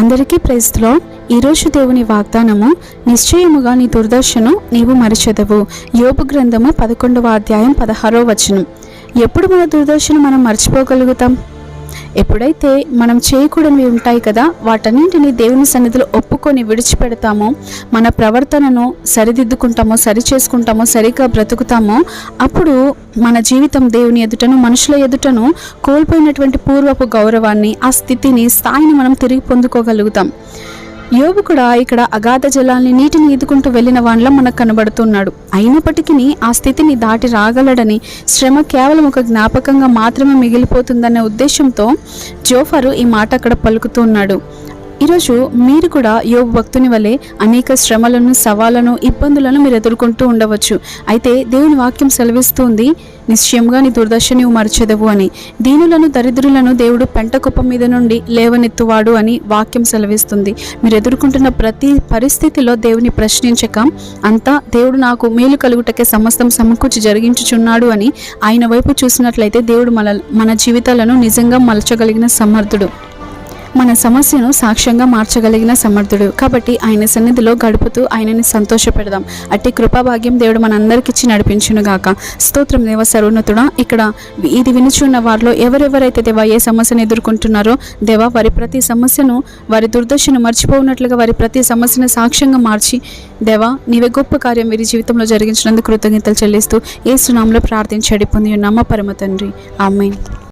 అందరికీ ప్రైజ్లో ఈరోజు దేవుని వాగ్దానము నిశ్చయముగా నీ దుర్దర్శను నీవు మరిచెదవు. యోపు గ్రంథము పదకొండవ అధ్యాయం పదహారో వచనం. ఎప్పుడు మన దుర్దర్శను మనం మర్చిపోగలుగుతాం? ఎప్పుడైతే మనం చేయకూడనివి ఉంటాయి కదా వాటన్నింటినీ దేవుని సన్నిధిలో ఒప్పుకొని విడిచిపెడతామో మన ప్రవర్తనను సరిదిద్దుకుంటామో సరి చేసుకుంటామో సరిగ్గా బ్రతుకుతామో అప్పుడు మన జీవితం దేవుని ఎదుటను మనుషుల ఎదుటను కోల్పోయినటువంటి పూర్వపు గౌరవాన్ని ఆ స్థితిని స్థాయిని మనం తిరిగి పొందుకోగలుగుతాం. యోబు కూడా ఇక్కడ అగాధ జలాల్ని నీటిని ఈదుకుంటూ వెళ్ళిన వాళ్ళ మనకు కనబడుతున్నాడు. అయినప్పటికీ ఆ స్థితిని దాటి రాగలడని శ్రమ కేవలం ఒక జ్ఞాపకంగా మాత్రమే మిగిలిపోతుందనే ఉద్దేశంతో జోఫరు ఈ మాట అక్కడ పలుకుతున్నాడు ఈరోజు మీరు కూడా యోగ భక్తుని వలె అనేక శ్రమలను సవాళ్ళను ఇబ్బందులను మీరు ఎదుర్కొంటూ ఉండవచ్చు. అయితే దేవుని వాక్యం సెలవిస్తుంది నిశ్చయంగా నీ దుర్దశ నీవు మరచెదవు అని. దీనులను దరిద్రులను దేవుడు పెంట కుప్ప మీద నుండి లేవనెత్తువాడు అని వాక్యం సెలవిస్తుంది. మీరు ఎదుర్కొంటున్న ప్రతి పరిస్థితిలో దేవుని ప్రశ్నించక అంతా దేవుడు నాకు మేలు కలుగుటకే సమస్తం సమకూర్చి జరిగించుచున్నాడు అని ఆయన వైపు చూసినట్లయితే దేవుడు మన మన జీవితాలను నిజంగా మలచగలిగిన సమర్థుడు. మన సమస్యను సాక్ష్యంగా మార్చగలిగిన సమర్థుడు. కాబట్టి ఆయన సన్నిధిలో గడుపుతూ ఆయనని సంతోషపెడదాం. అట్టి కృపాభాగ్యం దేవుడు మనందరికిచ్చి ఇచ్చి స్తోత్రం దేవ సర్వోన్నతుడా ఇక్కడ ఇది వినుచున్న వారిలో ఎవరెవరైతే దేవా ఏ సమస్యను ఎదుర్కొంటున్నారో దేవా వారి ప్రతి సమస్యను వారి దుర్దశను మర్చిపోనట్లుగా వారి ప్రతి సమస్యను సాక్ష్యంగా మార్చి దేవా నీవే గొప్ప కార్యం వీరి జీవితంలో జరిగించినందుకు కృతజ్ఞతలు చెల్లిస్తూ ఏ సునాంలో ప్రార్థించడి పొంది ఉన్నామా పరమ తండ్రి. ఆమె